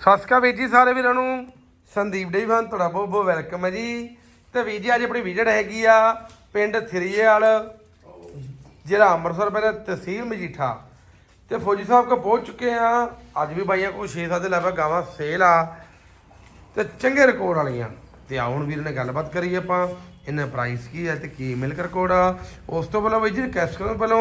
ਸਤਿ ਸ਼੍ਰੀ ਅਕਾਲ ਵੀਰ ਜੀ, ਸਾਰੇ ਵੀਰਾਂ ਨੂੰ ਸੰਦੀਪ ਡੇਵਨ ਤੁਹਾਡਾ ਬਹੁਤ ਬਹੁਤ ਵੈਲਕਮ ਹੈ ਜੀ। ਤੇ ਵੀਰ ਜੀ, ਅੱਜ ਆਪਣੀ ਵਿਜ਼ਿਟ ਹੈਗੀ ਆ ਪਿੰਡ ਥਰੀਏਵਾਲ ਜ਼ਿਲ੍ਹਾ ਅੰਮ੍ਰਿਤਸਰ ਪਹਿਲੇ ਤਹਿਸੀਲ ਮਜੀਠਾ। ਤੇ ਫੌਜੀ ਸਾਹਿਬ ਕੋ ਪਹੁੰਚ ਚੁੱਕੇ ਆ ਅੱਜ ਵੀ ਬਾਈਆਂ ਕੋਲ 6-7 ਦੇ ਲੈਵਾ ਗਾਵਾਂ ਸੇਲ ਆ। ਤੇ ਚੰਗੇ ਰਿਕਾਰਡ ਵਾਲੀਆਂ। ਤੇ ਆਹ ਹੁਣ ਵੀਰ ਨੇ ਗੱਲਬਾਤ ਕਰੀ ਆਪਾਂ ਇਹਨਾਂ ਪ੍ਰਾਈਸ ਕੀ ਹੈ ਤੇ ਕੀ ਮਿਲਕ ਰਿਕਾਰਡ ਆ ਉਸ ਤੋਂ ਪਹਿਲਾਂ ਬਾਈ ਜੀ ਰਿਕਵੈਸਟ ਕਰੋ ਪਹਿਲਾਂ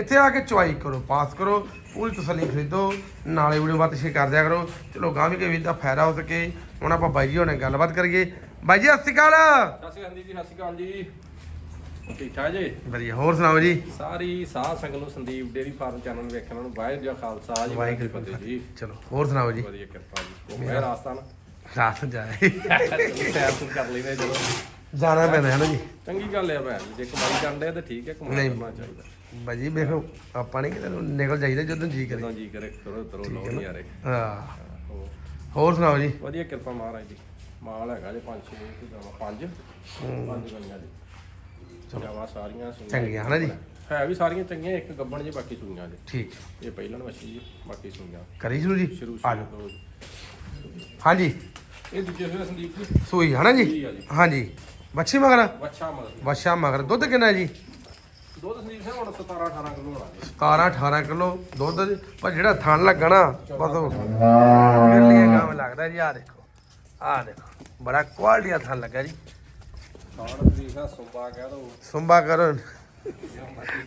ਇੱਥੇ ਆ ਕੇ ਚੁਆਈ ਕਰੋ ਪਾਸ ਕਰੋ ਪੂਰੀ ਤਸੱਲੀ ਖਰੀਦੋ ਨਾਲੇ ਵੀਡੀਓ ਬਾਤ ਸ਼ੇਅਰ ਕਰ ਦਿਆ ਕਰੋ। ਚਲੋ ਗਾਂ ਵੀ ਕੋਈ ਦਾ ਫਾਇਦਾ ਹੋ ਸਕੇ ਹੁਣ ਆਪਾਂ ਬਾਈ ਜੀ ਹੋਣੇ ਗੱਲਬਾਤ ਕਰੀਏ। ਬਾਈ ਜੀ ਸਤਿ ਸ਼੍ਰੀ ਅਕਾਲ। ਸਤਿ ਸ਼੍ਰੀ ਅਕਾਲ ਜੀ ਸਤਿ ਸ਼੍ਰੀ ਅਕਾਲ ਜੀ। ਠੀਕ ਠਾਕ ਜੀ? ਵਧੀਆ ਹੋਰ ਸੁਣਾਓ ਜੀ? ਸਾਰੀ ਸਾਧ ਸੰਗਤ ਨੂੰ ਸੰਦੀਪ ਡੇਰੀ ਫਾਰਮ ਚੈਨਲ ਵੇਖਣ ਨੂੰ ਵਾਹਿਗੁਰੂ ਜੀ ਕਾ ਖਾਲਸਾ ਜੀ ਵਾਹਿਗੁਰੂ ਜੀ ਕੀ ਚਲੋ ਹੋਰ ਸੁਣਾਓ ਜੀ? ਵਧੀਆ ਕਿਰਪਾ ਰਾਤ ਜਾਏ ਕਰ ਜਦੋਂ ਜਾਣਾ ਪੈਣਾ ਹੈ ਨਾ ਜੀ। ਚੰਗੀ ਗੱਲ ਹੈ ਭੈਣ ਜੀ, ਕਮਾਈ ਕਰਦੇ ਆ ਤਾਂ ਠੀਕ ਹੈ ਕਮਾਈ ਨਹੀਂ। ਕਰਨਾ ਚਾਹੀਦਾ। ਬਾਈ ਜੀ ਵੇਖੋ ਆਪਾਂ ਨਹੀਂ ਕਿਤੇ ਨੂੰ ਨਿਕਲ ਜਾਈਦਾ ਜਦੋਂ ਜੀ ਕਰੇ। ਜਦੋਂ ਜੀ ਕਰੇ ਕਰੋ ਤਰੋ ਲੋ ਨਹੀਂ ਯਾਰੇ ਹਾਂ। ਹੋਰ, ਹੋਰ ਸੁਣਾਓ ਜੀ? ਵਧੀਆ ਕਿਰਪਾ ਮਹਾਰਾਜ ਦੀ। ਮਾਲ ਹੈਗਾ ਜੇ ਪੰਜ ਛੇ ਤੇ ਜਾਵਾ ਪੰਜ। ਪੰਜ ਗਈਆਂ ਜੀ ਜਾਵਾ ਸਾਰੀਆਂ ਚੰਗੀਆਂ ਹਨਾ ਜੀ? ਹੈ ਵੀ ਸਾਰੀਆਂ ਚੰਗੀਆਂ ਇੱਕ ਗੱਬਣ ਜੀ ਬਾਕੀ ਸੁਣੀਆਂ ਜੀ। ਠੀਕ। ਇਹ ਪਹਿਲਾਂ ਵਸੀ ਜੀ ਬਾਕੀ ਸੁਣੀਆਂ ਕਰੀ ਸ਼ੁਰੂ ਜੀ? ਸ਼ੁਰੂ ਆ ਸ਼ੁਰੂ ਤੋਂ ਜੀ। ਹਾਂਜੀ। ਇਹ ਦੂਜੇ ਸਵੇਰੇ ਸੰਦੀਪ ਜੀ। ਸੂਈ ਹਨਾ ਜੀ? ਸੂਈ ਆ ਜੀ। ਹਾਂਜੀ। ਬੱਚੀ ਮਗਰ? ਵੱਛਾ ਮਤਲਬ ਬੱਚਾ ਮਗਰ। ਦੁੱਧ ਕਿੰਨਾ ਜੀ? ਦੁੱਧ ਸੰਦੀਪ ਸਿੰਘ ਹੁਣ 17 18 ਕਿਲੋ ਹੋਣਾ ਜੀ। 17 18 ਕਿਲੋ ਦੁੱਧ। ਪਰ ਜਿਹੜਾ ਥਣ ਲੱਗਣਾ ਬਸ ਉਹ ਕਿਰਲੀਆਂ ਕੰਮ ਲੱਗਦਾ ਜੀ। ਆ ਦੇਖੋ ਆ ਦੇਖੋ। ਬੜਾ ਕੁਆਲਿਟੀ ਦਾ ਥਣ ਲੱਗਾ ਜੀ। ਖਾਣ ਸੰਦੀਪ ਸਿੰਘ ਸੁੰਬਾ ਕਹਿ ਦੋ। ਸੁੰਬਾ ਕਰੋ।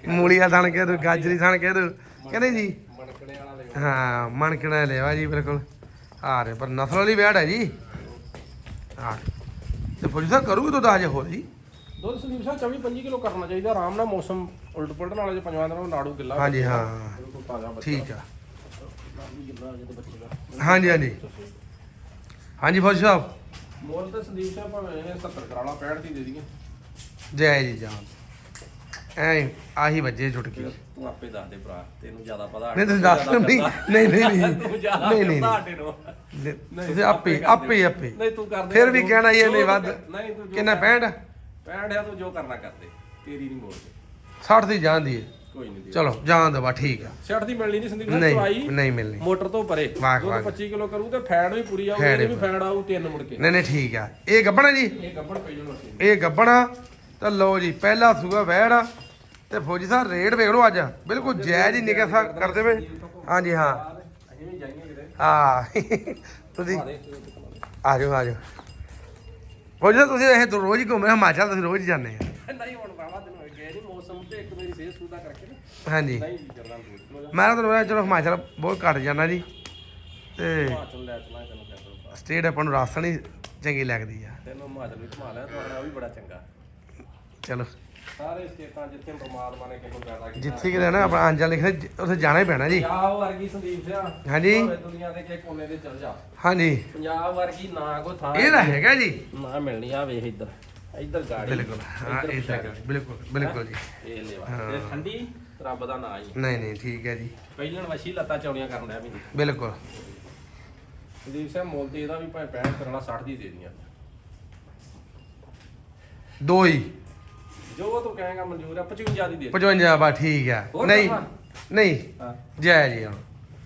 ਮੂਲੀਆ ਥਣ ਕਹਿ ਦੋ ਗਾਜਰੀ ਥਣ ਕਹਿ ਦੋ। ਕਹਿੰਦੇ ਜੀ? ਮਣਕਣੇ ਵਾਲਾ ਲੈ ਹਾਂ ਮਣਕਣਾ ਲਿਆ ਜੀ ਬਿਲਕੁਲ। ਆ ਰਹੇ ਪਰ ਨਸਲ ਵਾਲੀ ਵਿਆੜ ਹੈ ਜੀ। ਹਾਂ। ਤੇ ਫੌਜੀ ਸਾਹਿਬ ਕਰੂਗੇ ਦੁੱਧ ਅੱਜ ਹੋਰ ਜੀ? ਦੁੱਧ ਸੰਦੀਪ ਸਿੰਘ 24 25 ਕਿਲੋ ਕਰਨਾ ਚਾਹੀਦਾ। ਆਰਾਮ ਨਾਲ ਮੌਸਮ ਉਲਟ ਪੁਲਟ ਨਾਲ ਜੇ ਪੰਜਵਾਂ ਦਿਨ ਨਾੜੂ ਗਿੱਲਾ ਹਾਂਜੀ ਹਾਂ। ਬਿਲਕੁਲ ਤਾਜ਼ਾ ਬੱਚਾ। ਠੀਕ ਆ। ਹਾਂਜੀ ਹਾਂਜੀ। ਹਾਂਜੀ ਫੌਜੀ ਸਾਹਿਬ। ਮੁੱਲ ਤੇ ਸੰਦੀਪ ਸਿੰਘ ਭਾਵੇਂ ਇਹ 70 ਕਰਾਲਾ 65 ਦੀ ਦੇ ਦਈਏ। ਜੈ ਜੀ ਜਾਨ ਐ ਆਹੀ ਵੱਜੇ ਛੁਟਕੀ ਤੂੰ ਆਪੇ ਦੱਸ ਦੇ ਭਰਾ ਤੈਨੂੰ ਜ਼ਿਆਦਾ ਪਤਾ ਨਹੀਂ ਤੁਸੀਂ ਦੱਸ ਨਹੀਂ ਨਹੀਂ ਨਹੀਂ ਨਹੀਂ ਤੂੰ ਜ਼ਿਆਦਾ ਨਹੀਂ ਨਹੀਂ ਪਤਾ ਸਾਡੇ ਨੂੰ ਤੁਸੀਂ ਆਪੇ ਆਪੇ ਆਪੇ ਨਹੀਂ ਤੂੰ ਕਰਦੇ ਫਿਰ ਵੀ ਕਹਿਣਾ ਇਹ ਨਹੀਂ ਵੱਧ। ਨਹੀਂ ਤੂੰ ਕਿੰਨਾ 65 65 ਆ ਤੂੰ ਜੋ ਕਰਨਾ ਕਰਦੇ ਤੇਰੀ ਨਹੀਂ ਮੋੜਦੇ 60 ਦੀ ਜਾਂਦੀ ਹੈ। ਕੋਈ ਨਹੀਂ ਦੇ। ਚਲੋ ਜਾਣ ਦੋ ਬਾ ਠੀਕ ਆ। 60 ਦੀ ਮਿਲਣੀ ਨਹੀਂ ਸੰਦੀਪ ਸਿੰਘ ਚਵਾਈ ਨਹੀਂ ਮਿਲਣੀ। ਮੋਟਰ ਤੋਂ ਪਰੇ। ਵਾਹ, ਦੁੱਧ ਵਾਹ। 25 ਕਿਲੋ ਕਰੂ ਤੇ ਫੈਟ ਵੀ ਪੂਰੀ ਆਊ ਇਹਦੇ ਵੀ ਫੈਟ ਆਊ ਤਿੰਨ ਮੁੜ ਕੇ। ਨਹੀਂ ਨਹੀਂ ਠੀਕ ਆ। ਇਹ ਗੱਬਣਾ ਜੀ? ਇਹ ਗੱਬੜ ਪਈ ਜਾਣਾ ਇਹ ਗੱਬਣਾ। ਤਾਂ ਲਓ ਜੀ ਪਹਿਲਾ ਸੂਆ ਵਹਿੜ ਆ। ਤੇ ਫੌਜੀ ਸਾਹਿਬ ਰੇਟ ਵੇਖ ਲਓ ਅੱਜ। ਬਿਲਕੁਲ ਜਾਇਜ਼ ਹੀ ਨਿਕਾ ਸਾ ਕਰਦੇ ਵੇ ਹਾਂਜੀ ਹਾਂ। ਆ ਤੁਸੀਂ ਆ ਜਾਓ ਆ ਜਾਓ ਫੌਜੀ ਸਾਹਿਬ ਤੁਸੀਂ ਇਹ ਰੋਜ਼ ਹੀ ਘੁੰਮਦੇ ਹਿਮਾਚਲ ਤੁਸੀਂ ਰੋਜ਼ ਹੀ ਜਾਂਦੇ ਆ। ਨਹੀਂ ਹੁਣ ਬਾਬਾ ਦਿਨ ਹੋਏ ਗਏ ਨਹੀਂ ਮੌਸਮ ਤੇ ਇੱਕ ਮੇਰੀ ਸਿਹਤ ਸੂਦਾ ਕਰਕੇ ਨਾ। ਹਾਂਜੀ। ਨਹੀਂ ਜੀ ਮੈਂ ਤਾਂ ਤੁਹਾਨੂੰ ਚਲੋ ਹਿਮਾਚਲ ਬਹੁਤ ਘੱਟ ਜਾਂਦਾ ਜੀ। ਤੇ ਹਿਮਾਚਲ ਲੈ ਤੈਨੂੰ ਸਟੇਟ ਆਪਾਂ ਨੂੰ ਰਾਜਸਥਾਨ ਹੀ ਚੰਗੀ ਲੱਗਦੀ ਆ। ਤੈਨੂੰ ਹਿਮਾਚਲ ਵੀ ਘੁਮਾ ਲਿਆ ਤੁਹਾਡਾ ਉਹ ਵੀ ਬੜਾ ਚੰਗਾ। ਚਲੋ। ਸਾਰੇ ਸਟੇਟਾਂ ਜਿੱਥੇ ਪਰਮਾਤਮਾ ਨੇ ਕਿਹਨੂੰ ਪੈਦਾ ਕੀਤਾ। ਜਿੱਥੇ ਕਿ ਰਹਿਣਾ ਆਪਣਾ ਅੰਜਾ ਲਿਖਣਾ ਜ- ਉੱਥੇ ਜਾਣਾ ਹੀ ਪੈਣਾ ਜੀ। ਪੰਜਾਬ ਵਰਗੀ ਸੰਦੀਪ ਸਿਆ ਹਾਂਜੀ। ਦੁਨੀਆ ਦੇ ਕਿਸੇ ਕੋਨੇ ਤੇ ਚਲ ਜਾ। ਹਾਂਜੀ। ਪੰਜਾਬ ਵਰਗੀ ਨਾ ਕੋਈ ਥਾਂ ਇਹ ਤਾਂ ਹੈਗਾ ਜੀ। ਨਾ ਮਿਲਣੀ ਆ ਵੇਖ ਇੱਧਰ। ਇੱਧਰ ਗਾੜੀ। ਬਿਲਕੁਲ। ਹਾਂ ਇੱਧਰ ਇਹ ਤਾਂ ਹੈਗਾ, ਬਿਲਕੁਲ ਬਿਲਕੁਲ ਜੀ। ਇਹ ਲੈਵਾ ਹਾਂ। ਇਹ ਠੰਡੀ ਰੱਬ ਦਾ ਨਾਂ ਹੀ ਨਹੀਂ ਨਹੀਂ ਠੀਕ ਹੈ ਜੀ। ਪਹਿਲਣ ਵਸ਼ੀ ਲੱਤਾਂ ਚੌੜੀਆਂ ਕਰਨ ਡਿਆ ਵੀ। ਬਿਲਕੁਲ। ਸੰਦੀਪ ਸਿੰਘ ਮੁੱਲ ਤੇ ਇਹਦਾ ਵੀ ਭਾਵੇਂ 65 ਕਰਨਾ 60 ਦੀ ਦੇ ਦੀਆਂ। ਦੋ ਹੀ। ਜੋ ਤੂੰ ਕਹੇਗਾ ਮਨਜ਼ੂਰ ਆ 55 ਦੀ ਦੇ 55 ਬਾ ਠੀਕ ਆ ਹੋਰ ਨਹੀਂ? ਨਹੀਂ ਹਾਂ ਜੈ ਜੀ।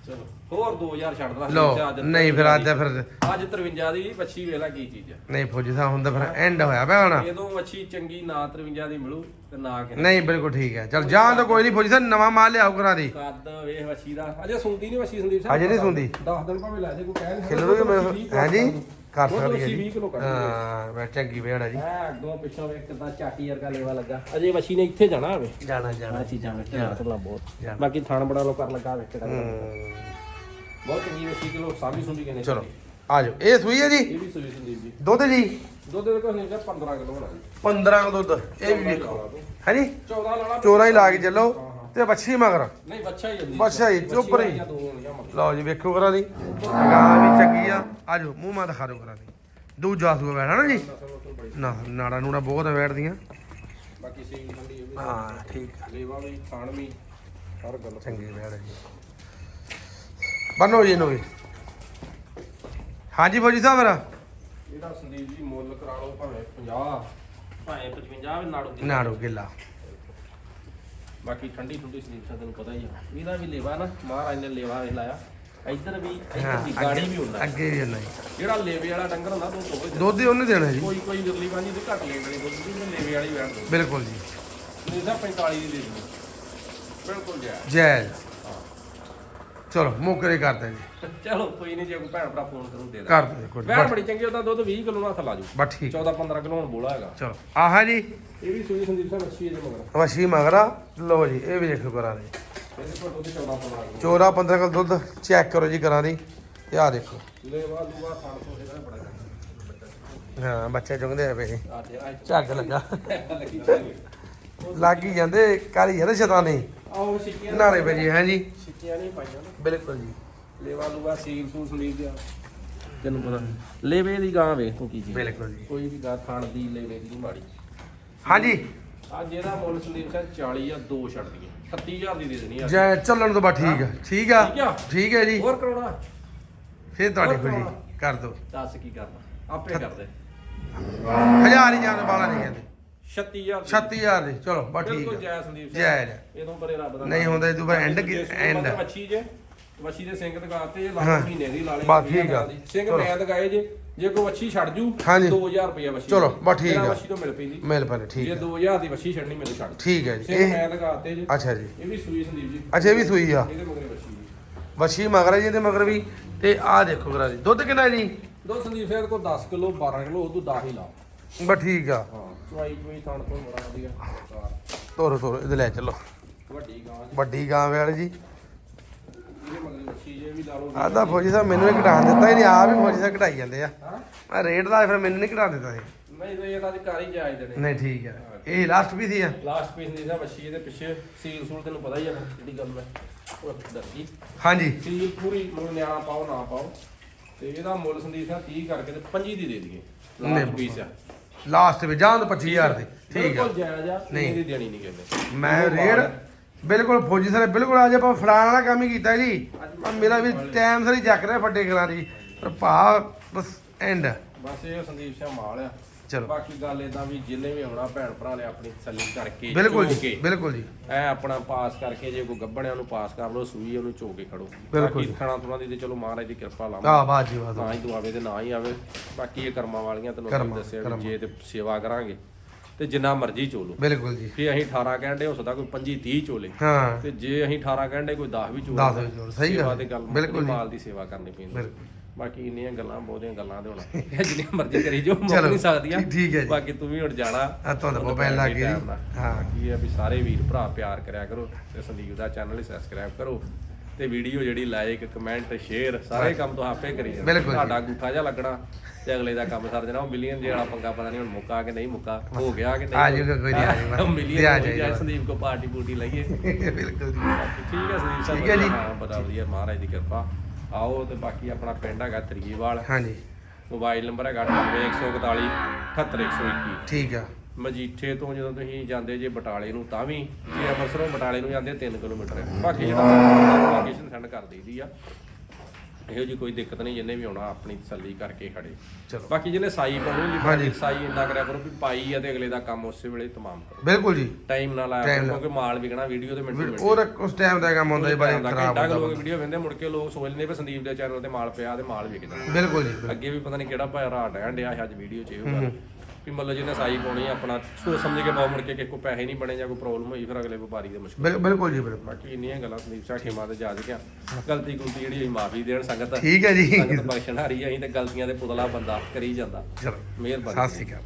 ਚਲੋ ਹੋਰ 2000 ਛੱਡ ਦਾ ਲੋ ਨਹੀਂ ਫਿਰ ਅੱਜ ਫਿਰ ਅੱਜ 53 ਦੀ ਵੱਛੀ ਵੇਲਾ ਕੀ ਚੀਜ਼ ਆ? ਨਹੀਂ ਫੌਜੀ ਸਾਹਿਬ ਹੁੰਦਾ ਫਿਰ ਐਂਡ ਹੋਇਆ ਪਿਆ ਹੁਣ। ਜਦੋਂ ਵੱਛੀ ਚੰਗੀ ਨਾ 53 ਦੀ ਮਿਲੂ ਤੇ ਨਾ ਕਿ ਨਹੀਂ ਬਿਲਕੁਲ ਠੀਕ ਹੈ। ਚਲ ਜਾਂ ਤਾਂ ਕੋਈ ਨਹੀਂ ਫੌਜੀ ਸਾਹਿਬ ਨਵਾਂ ਮਾਲ ਲਿਆਓ ਕਰਾਂ ਦੀ। ਕੱਦ ਵੇਖ ਵੱਛੀ ਦਾ। ਅਜੇ ਸੁਣਦੀ ਨਹੀਂ ਵੱਛੀ ਸੰਦੀਪ ਅਜੇ ਨਹੀਂ ਸੁਣਦੀ। 10 ਦਿਨ ਭਾਵੇਂ ਲੈ ਜੇ ਕੋਈ ਕਹਿ ਨਹੀਂ ਖਿਲਰੂ ਮੈਂ ਹੈ ਜੀ? ਕਰ ਸਕਦੀ ਹੈ ਜੀ। 20 ਕਿਲੋ ਕੱਢ ਹਾਂ ਮੈਂ ਚੰਗੀ ਵੇੜਾ ਜੀ। ਐ ਅੱਗੋਂ ਪਿੱਛੋਂ ਵੇਖ ਕਿਦਾਂ ਚਾਟੀ ਵਰਗਾ ਲੇਵਾ ਲੱਗਾ। ਅਜੇ ਵੱਛੀ ਨੇ ਇੱਥੇ ਜਾਣਾ ਹੋਵੇ। ਜਾਣਾ ਜਾਣਾ। ਚੀਜ਼ਾਂ ਵੇਖ ਬਹੁਤ। ਬਾਕੀ ਥਾਣ ਬੜਾ ਲੋ ਕਰ ਲੱਗਾ ਵੇਖ ਕਿਹੜਾ ਬਹੁਤ ਚੰਗੀ ਵੱਛੀ ਕਿਲੋ ਸਾਂਭੀ ਸੁੰਭੀ ਕਹਿੰਦੇ ਚਲੋ ਆ ਜਾਓ। ਇਹ ਸੂਈ ਹੈ ਜੀ? ਇਹ ਵੀ ਸੁਈ ਸੰਦੀਪ ਜੀ। ਦੁੱਧ ਜੀ? ਦੁੱਧ ਦੇ ਕੋਲ ਨਹੀਂ 15 ਕਿਲੋ ਹੋਣਾ ਜੀ। 15 ਕੁ ਦੁੱਧ ਇਹ ਵੀ ਵੇਖੋ। ਹੈ ਜੀ? 14 ਲਾਣਾ। ਚੋਰਾ ਹੀ ਲਾ ਕੇ ਚੱਲੋ ਤੇ ਬੱਛੀ ਮਗਰ। ਨਹੀਂ ਬੱਚਾ ਹੀ ਜਾਂਦੀ ਬੱਚਾ ਹੀ, ਚੁੱਪ ਰਹੀ। ਲਓ ਜੀ ਵੇਖੋ ਕਰਾਂ ਦੀ। ਗਾਂ ਵੀ ਚੰਗੀ ਆ। ਆਜੋ ਮੂੰਹ ਮਾ ਦਿਖਾ ਦਿਓ ਕਰਾਂ ਦੀ। ਦੂਜਾ ਸੂਆ ਬੈਠਾ ਨਾ ਜੀ। ਨਾ ਨਾੜਾ ਨੂੜਾ ਬਹੁਤ ਬੈਠਦੀਆਂ। ਬਾਕੀ ਸੀ ਠੰਡੀ ਹਾਂ ਠੀਕ ਆ। ਲੇਵਾ ਵੀ ਖਾਣ ਵੀ ਹਰ ਗੱਲ ਚੰਗੀ ਬੈਠ ਜੀ। ਬੰਨੋ ਜੀ ਇਹਨੂੰ ਵੀ। ਹਾਂਜੀ ਫੌਜੀ ਸਾਹਿਬ ਮੇਰਾ ਇਹਦਾ ਸੰਦੀਪ ਜੀ ਮੁੱਲ ਕਰਾ ਲਓ ਭਾਵੇਂ 50 ਭਾਵੇਂ 55 ਵੀ ਨਾੜੂ ਦੀ ਨਾੜੋ ਗਿੱਲਾ। ਬਾਕੀ ਠੰਡੀ ਠੰਡੀ ਸੰਦੀਪ ਸਾਹਿਬ ਤੈਨੂੰ ਪਤਾ ਹੀ ਆ। ਇਹਦਾ ਵੀ ਲੇਵਾ ਨਾ ਮਹਾਰਾਜ ਨੇ ਲੇਵਾ ਇਹ ਲਾਇਆ। ਇੱਧਰ ਵੀ ਹਾਂ, ਇੱਧਰ ਦੀ ਗਾੜੀ ਵੀ ਹੁੰਦਾ। ਅੱਗੇ ਵੀ ਨਹੀਂ ਜਿਹੜਾ ਲੇਵੇ ਵਾਲਾ ਡੰਗਰ ਹੁੰਦਾ ਉਹ ਤੋਂ ਦੁੱਧ ਹੀ ਉਹਨੇ ਦੇਣਾ ਜੀ। ਕੋਈ ਕੋਈ ਨਿਰਲੀ ਬਾਂਝੀ ਦੀ ਘੱਟ ਲੈਂਦੇ ਨੇ ਦੁੱਧ ਦੀ ਤੇ ਲੇਵੇ ਵਾਲੀ ਵੈਣ ਦੋ ਬਿਲਕੁਲ ਜੀ। ਨਹੀਂ ਤਾਂ 45 ਦੀ ਦੇ ਦਿੰਦੇ ਬਿਲਕੁਲ ਜੈ। ਜੈ। ਚਲੋ ਮੋਕਰੇ ਕਰਦੇ ਜੀ। ਚਲੋ ਕੋਈ ਨਹੀਂ ਜੇ ਕੋਈ ਭੈਣ ਭਰਾ ਫੋਨ ਕਰੂ ਦੇ ਦੇ ਕਰ ਦਿਓ ਕੋਈ ਵੈਣ ਬੜੀ ਚੰਗੀ ਉਹਦਾ ਦੁੱਧ 20 ਕਿਲੋ ਨਾਲ ਥੱਲਾ ਜੂ ਬਸ ਠੀਕ। 14 15 ਕਿਲੋ ਹੁਣ ਬੋਲਾ ਹੈਗਾ। ਚਲੋ ਆਹਾ ਜੀ। ਇਹ ਵੀ ਸੂਈ ਸੰਦੀਪ ਸਿੰਘ ਅੱਛੀ ਹੈ ਜੇ ਮਗਰ। ਵਸ਼ੀ ਮਗਰਾ ਲਓ ਜੀ ਇਹ ਵੀ ਦੇਖੋ ਕਰਾਂ ਦੀ ਇਹਦੇ ਕੋਲ ਦੁੱਧ 14 15 ਕਿਲੋ। ਚੋਰਾ 15 ਕਿਲੋ ਦੁੱਧ ਚੈੱਕ ਕਰੋ ਜੀ ਕਰਾਂ ਦੀ। ਤੇ ਆਹ ਦੇਖੋ। ਲੇਵਾ ਲੂਆ ਖਾਣ ਤੋਂ ਇਹਦਾ ਬੜਾ ਚੰਗਾ ਹਾਂ ਬੱਚੇ ਚੁੰਗਦੇ ਆ ਪਏ ਝੱਗ ਲੱਗਾ। ਲੱਗ ਹੀ ਜਾਂਦੇ ਕਾਲੀ ਜਾਂਦੇ ਸ਼ੈਤਾਨੀ। ਆਓ ਸਿੱਕੀਆਂ ਨਾਲੇ ਪਏ ਜੀ ਹੈ ਜੀ? ਸਿੱਕੀਆਂ ਨਹੀਂ ਪਾਈਆਂ ਨਾ। ਬਿਲਕੁਲ ਜੀ। ਲੇਵਾ ਲੂਆ ਸੀਲ ਸੂਲ ਸੰਦੀਪ ਦਿਆ। ਤੈਨੂੰ ਪਤਾ ਲੇਵੇ ਦੀ ਗਾਂ ਵੇਖ ਤੂੰ ਕੀ ਹੈ। ਬਿਲਕੁਲ ਜੀ। ਕੋਈ ਵੀ ਗਾਂ ਖਾਣ ਦੀ ਲੇਵੇ ਦੀ ਮਾੜੀ। ਹਾਂਜੀ ਆ ਜਿਹਦਾ ਮੁੱਲ ਸੰਦੀਪ ਸਿੰਘ 40 ਆ ਦੋ ਛੱਡਦੀਆਂ 38000 ਦੀ ਦੇ ਦੇਣੀ ਆ। ਜੈ ਚੱਲਣ ਤੋਂ ਬਾ ਠੀਕ ਆ। ਠੀਕ ਆ? ਠੀਕ ਹੈ ਜੀ। ਹੋਰ ਕਰਾਉਣਾ? ਫੇਰ ਤੁਹਾਡੀ ਖੁਸ਼ੀ। ਕਰ ਦੋ। ਦੱਸ ਕੀ ਕਰਨਾ? ਆਪੇ ਕਰਦੇ। ਹਜ਼ਾਰ ਹੀ ਜਾਨ ਵਾਲਾ ਨਹੀਂ ਕਹਿੰਦੇ। 36000 36000 ਦੀ। ਚਲੋ ਬਾ ਠੀਕ ਬਿਲਕੁਲ ਆ ਜੈ ਸੰਦੀਪ ਸਿੰਘ। ਜੈ ਜੈ। ਇਹਦੋਂ ਬਰੇ ਰੱਬ ਦਾ ਨਹੀਂ ਹੁੰਦਾ ਇਹਦੋਂ ਬਾਅਦ end ਕੀ- end। ਮੱਛੀ ਜੇ ਮੱਛੀ ਦੇ ਸਿੰਘ ਦਗਾਤੇ ਹਾਂ। ਲੱਖ ਮਹੀਨੇ ਦੀ ਲਾ ਲੈ ਬਸ ਠੀਕ ਆ। ਸਿੰਘ। ਮੈਂ ਦਗਾਏ ਜੇ ਜੇ ਕੋਈ ਮੱਛੀ ਛੱਡ ਜੂ ਹਾਂਜੀ। 2000 ਰੁਪਏ ਮੱਛੀ ਚਲੋ, ਬਸ ਠੀਕ ਆ। ਮੱਛੀ ਤੋਂ ਮਿਲ ਪੈਂਦੀ। ਮਿਲ ਪਰੇ ਠੀਕ ਜੇ ਆ। 2000 ਦੀ ਮੱਛੀ ਛੱਡਣੀ ਮੈਨੂੰ ਛੱਡ ਠੀਕ ਹੈ ਜੀ। ਇਹ ਮੈਂ ਦਗਾਤੇ ਜੇ। ਅੱਛਾ ਜੀ। ਇਹ ਵੀ ਸੂਈ ਸੰਦੀਪ ਜੀ। ਅੱਛਾ ਇਹ ਵੀ ਸੂਈ ਆ। ਇਹਦੇ ਮਗਰੇ ਜੀ ਵਸ਼ੀ ਮਗਰ ਜੀ ਤੇ ਮਗਰ ਵੀ। ਤੇ ਆਹ ਦੇਖੋ ਕਰਾ ਜੀ। ਦੁੱਧ ਕਿੰਨਾ ਜੀ? ਦੋ ਸੰਦੀਪ ਸਿੰਘ ਕੋਲ 10 ਕਿਲੋ 12 ਕਿਲੋ ਉਹ ਤੋਂ 10 ਹੀ ਲਾ ਬਾ ਠੀਕ ਆ। ਹਾਂ ਚੁਆਈ ਚੁਆਈ ਥਾਣ ਤੋਂ ਬੜਾ ਵਧੀਆ। ਹਾਂ। ਤੋਰੋ ਤੋਰੋ ਇਹਦੇ ਲੈ ਚੱਲੋ। ਵੱਡੀ ਗਾਂ ਜੀ। ਵੱਡੀ ਗਾਂ ਵਾਲੀ ਜੀ। ਇਹਦੇ ਮਗਰੇ ਮੱਛੀ ਜੇ ਵੀ ਲਾ ਲਓ। ਆਦਾ ਫੌਜੀ ਸਾਹਿਬ ਮੈਨੂੰ ਇਹ ਘਟਾਣ ਦਿੱਤਾ ਇਹਨੇ ਆਪ ਹੀ ਫੌਜੀ ਸਾਹਿਬ ਘਟਾਈ ਜਾਂਦੇ ਆ। ਹਾਂ। ਆ ਰੇਟ ਦਾ ਫਿਰ ਮੈਨੂੰ ਨਹੀਂ ਘਟਾ ਦਿੱਤਾ ਇਹ ਨਹੀਂ ਤਾਂ ਇਹ ਤਾਂ ਘਰ ਹੀ ਜਾਇਜ਼ ਦੇਣੇ। ਨਹੀਂ ਠੀਕ ਆ। ਇਹ ਲਾਸਟ ਵੀ ਸੀ ਆ। ਲਾਸਟ ਪੀਸ ਦੀ ਸਾ ਮੱਛੀ ਇਹਦੇ ਪਿੱਛੇ ਸੀਲ ਸੂਲ ਤੈਨੂੰ ਪਤਾ ਹੀ ਆ ਜਿਹੜੀ ਗੱਲ ਮੈਂ ਉਹ ਦੱਸੀ। ਹਾਂਜੀ। ਸੀਲ ਪੂਰੀ ਮੁੱਲ ਨਿਆਣਾ ਪਾਓ ਨਾ ਪਾਓ। ਤੇ ਇਹਦਾ ਮੁੱਲ ਸੰਦੀਪ ਸਿੰਘ 30 ਕਰਕੇ ਤੇ 25 ਦੀ ਦੇ ਦਈਏ। ਲਾਸਟ ਨਹੀਂ। ਪੀਸ ਆ। ਲਾਸਟ ਵੀ ਜਾਂ 25000 ਦੀ। ਠੀਕ ਆ। ਬਿਲਕੁਲ ਜਾਇਜ਼ ਆ ਨਹੀਂ। ਦੇਣੀ ਨਹੀਂ ਕਹਿੰਦੇ। ਮੈਂ ਰੇਟ ਬਿਲਕੁਲ ਫੌਜੀ ਸਾਰੇ ਬਿਲਕੁਲ ਅੱਜ ਆਪਾਂ ਫੜਾਣ ਵਾਲਾ ਕੰਮ ਹੀ ਕੀਤਾ ਜੀ। ਮੇਰਾ ਵੀ ਟਾਈਮ ਸਰੀ ਜੱਕ ਰਿਹਾ ਫੱਟੇ ਕਰਾਂ ਦੀ ਪਰ ਭਾ ਬਸ ਐਂਡ ਬਸ ਇਹ ਸੰਦੀਪ ਸਿੰਘ ਮਾਲ ਆ। ਚਲੋ। ਬਾਕੀ ਗੱਲ ਇਦਾਂ ਵੀ ਜਿੰਨੇ ਵੀ ਆਉਣਾ ਭੈਣ ਭਰਾ ਨੇ ਆਪਣੀ ਤਸੱਲੀ ਕਰਕੇ ਬਿਲਕੁਲ ਜੀ ਕੇ, ਬਿਲਕੁਲ ਜੀ। ਐ ਆਪਣਾ ਪਾਸ ਕਰਕੇ ਜੇ ਕੋਈ ਗੱਬਣਿਆ ਉਹਨੂੰ ਪਾਸ ਕਰ ਲਓ ਸੂਈ ਉਹਨੂੰ ਚੋ ਕੇ ਖੜੋ। ਬਿਲਕੁਲ। ਬਾਕੀ ਖਾਣਾ ਤੁਣਾ ਦੀ ਤੇ ਚਲੋ ਮਹਾਰਾਜ ਦੀ ਕਿਰਪਾ ਲਾਵਾਂ ਆ ਬਾਤ ਜੀ ਬਾਤ ਨਾ ਹੀ ਤੂੰ ਆਵੇ ਤੇ ਨਾ ਹੀ ਆਵੇ। ਬਾਕੀ ਇਹ ਕਰਮਾਂ ਵਾਲੀਆਂ ਤੈਨੂੰ ਕਰਮਾਂ, ਅੱਗੇ ਦੱਸਿਆ ਕਰਮਾਂ। ਵੀ ਜੇ ਤੇ ਸੇਵਾ ਕਰਾਂਗੇ ਤੇ ਜਿੰਨਾ ਮਰਜ਼ੀ ਚੋਲੋ ਬਿਲਕੁਲ ਜੀ। ਜੇ ਅਸੀਂ 18 ਕਹਿੰਦੇ ਹੋ ਸਕਦਾ ਕੋਈ 25 30 ਚੋਲੇ ਹਾਂ। ਤੇ ਜੇ ਅਸੀਂ 18 ਕਹਿੰਦੇ ਕੋਈ 10 ਵੀ ਚੋਲੇ ਦਸ ਵੀ ਚੋਲ, ਸਹੀ ਗੱਲ ਸੇਵਾ ਹੈ। ਤੇ ਗੱਲ ਬਿਲਕੁਲ ਜੀ। ਮਾਲ ਦੀ ਸੇਵਾ ਕਰਨੀ ਪੈਂਦੀ। ਬਿਲਕੁਲ। ਬਾਕੀ ਇੰਨੀਆਂ ਗੱਲਾਂ ਬਹੁਤੀਆਂ ਗੱਲਾਂ ਤੇ ਹੁਣ ਜਿੰਨੀਆਂ ਮਰਜ਼ੀ ਕਰੀ ਜੋ ਮੁੱਕ ਨਹੀਂ ਸਕਦੀਆਂ ਠੀਕ- ਠੀਕ ਹੈ ਜੀ। ਬਾਕੀ ਤੂੰ ਵੀ ਹੁਣ ਜਾਣਾ ਆ ਤੁਹਾਨੂੰ ਬਹੁਤ ਪੈਣ ਲੱਗ ਗਈ ਟਾਈਮ ਨਾਲ। ਹਾਂ ਬਾਕੀ ਇਹ ਵੀ ਸਾਰੇ ਵੀਰ ਭਰਾ ਪਿਆਰ ਕਰਿਆ ਕਰੋ ਤੇ ਸੰਦੀਪ ਦਾ ਚੈਨਲ ਸਬਸਕ੍ਰਾਈਬ ਕਰੋ ਤੇ ਵੀਡੀਓ ਜਿਹੜੀ ਲਾਈਕ ਕਮੈਂਟ ਸ਼ੇਅਰ ਸਾਰੇ ਕੰਮ ਤੋਂ ਆਪੇ ਕਰੀ ਜਾਣਾ। ਤੁਹਾਡਾ ਅੰਗੂਠਾ ਜਿਹਾ ਲੱਗਣਾ ਤੇ ਅਗਲੇ ਦਾ ਕੰਮ ਸਰ ਜਾਣਾ ਉਹ ਮਿਲੀਅਨ ਜਿਹੜਾ ਪੰਗਾ ਪਤਾ ਨਹੀਂ ਹੁਣ ਮੁੱਕਾ ਕਿ ਨਹੀਂ ਮੁੱਕਾ ਹੋ ਗਿਆ ਕਿ ਨਹੀਂ ਆ ਜਾਊਗਾ ਕੋਈ ਨਹੀਂ, ਆ ਜਾਊਗਾ। ਮਿਲੀਅਨ ਆ ਹੋ ਜਾਏ। ਸੰਦੀਪ ਕੋ ਪਾਰਟੀ ਪੂਟੀ ਲਈਏ ਬਿਲਕੁਲ ਠੀਕ ਹੈ ਸੰਦੀਪ ਸਾਹਿਬ ਠੀਕ ਹੈ ਜੀ। ਹਾਂ, ਬੜਾ ਵਧੀਆ ਮਹਾਰਾਜ ਦੀ ਕਿਰਪਾ ਆਓ ਤੇ ਬਾਕੀ ਆਪਣਾ ਪਿੰਡ ਹੈਗਾ ਤਰੀਵਾਲ। ਹਾਂਜੀ। ਮੋਬਾਈਲ ਨੰਬਰ ਹੈਗਾ 98141 78121 ਠੀਕ ਆ। ਮਜੀਠੇ ਤੋਂ ਜਦੋਂ ਤੁਸੀਂ ਜਾਂਦੇ ਜੇ ਬਟਾਲੇ ਨੂੰ ਤਾਂ ਵੀ ਜੇ ਅੰਮ੍ਰਿਤਸਰੋਂ ਬਟਾਲੇ ਨੂੰ ਜਾਂਦੇ 3 ਕਿਲੋਮੀਟਰ। ਹੈ ਬਾਕੀ ਜਿਹੜਾ ਲੋਕੇਸ਼ਨ ਸੈਂਡ ਕਰ ਦਈਦੀ ਆ। ਇਹੋ ਜੀ ਕੋਈ ਦਿੱਕਤ ਨਹੀਂ ਜਿੰਨੇ ਵੀ ਆਉਣਾ ਆਪਣੀ ਤਸੱਲੀ ਕਰਕੇ ਖੜੇ। ਚਲੋ। ਬਾਕੀ ਜਿਹਨੇ ਸਾਈ ਪਾਉਣੀ। ਲਿਖਾਈ ਸਾਈ ਇੰਨਾ ਕਰਿਆ ਕਰੋ ਵੀ ਪਾਈ ਆ ਤੇ ਅਗਲੇ ਦਾ ਕੰਮ ਉਸੇ ਵੇਲੇ ਤਮਾਮ ਕਰੋ। ਬਿਲਕੁਲ ਜੀ। ਟਾਈਮ ਨਾਲ ਆਇਆ। ਕਿਉਂਕਿ ਮਾਲ ਵਿਕਣਾ ਵੀਡੀਓ ਤੇ ਮਿੰਟੋ ਮਿੰਟ। ਉਹ ਉਸ ਟਾਈਮ ਦਾ ਕੰਮ ਹੁੰਦਾ ਜੀ ਬਾਰੇ ਖਰਾਬ ਹੁੰਦਾ ਲੋਕ ਵੀਡੀਓ ਵੇਂਦੇ ਮੁੜ ਕੇ ਲੋਕ ਸੋਚ ਲੈਂਦੇ ਵੀ ਸੰਦੀਪ ਦੇ ਚੈਨਲ ਤੇ ਮਾਲ ਪਿਆ ਤੇ ਮਾਲ ਵਿਕ ਜਾਣਾ ਬਿਲਕੁਲ ਜੀ। ਅੱਗੇ ਵੀ ਪਤਾ ਨਹੀਂ ਕਿਹੜਾ ਭਾਇਆ ਰਾਟ ਹੈ ਡਿਆ ਸੀ ਅੱਜ ਵੀਡੀਓ 'ਚ ਇਹ ਗੱਲ। ਵੀ ਮਤਲਬ ਜਿਹਨੇ ਸਾਈ ਪਾਉਣੀ ਆ ਆਪਣਾ ਸੋਚ ਸਮਝ ਕੇ ਪਾਉ ਮੁੜ ਕੇ ਕਿਸੇ ਕੋ ਪੈਸੇ ਨਹੀਂ ਬਣੇ ਜਾਂ ਕੋਈ ਪ੍ਰੋਬਲਮ ਹੋਈ ਫਿਰ ਅਗਲੇ ਵਪਾਰੀ ਦੇ ਮੁਸ਼ਕਲ। ਬਿਲ- ਬਿਲਕੁਲ ਜੀ ਬਿਲਕੁਲ। ਬਾਕੀ ਇੰਨੀਆਂ ਗੱਲਾਂ ਸੰਦੀਪ ਸਾਹਿਬ ਖੇਮਾ ਤੇ ਜਾ ਚੁੱਕਿਆ। ਗਲਤੀ ਗੁਲਤੀ ਜਿਹੜੀ ਹੋਈ ਮਾਫੀ ਦੇਣ ਸੰਗਤ। ਠੀਕ ਹੈ ਜੀ। ਸੰਗਤ ਬਖਸ਼ਣ ਹਾਰੀ ਅਸੀਂ ਤੇ ਗਲਤੀਆਂ ਦੇ ਪੁਤਲਾ ਬੰਦਾ ਕਰੀ ਜਾਂਦਾ। ਚਲੋ। ਮਿਹਰਬਾਨੀ। ਸਤਿ ਸ਼੍ਰੀ ਅਕਾਲ।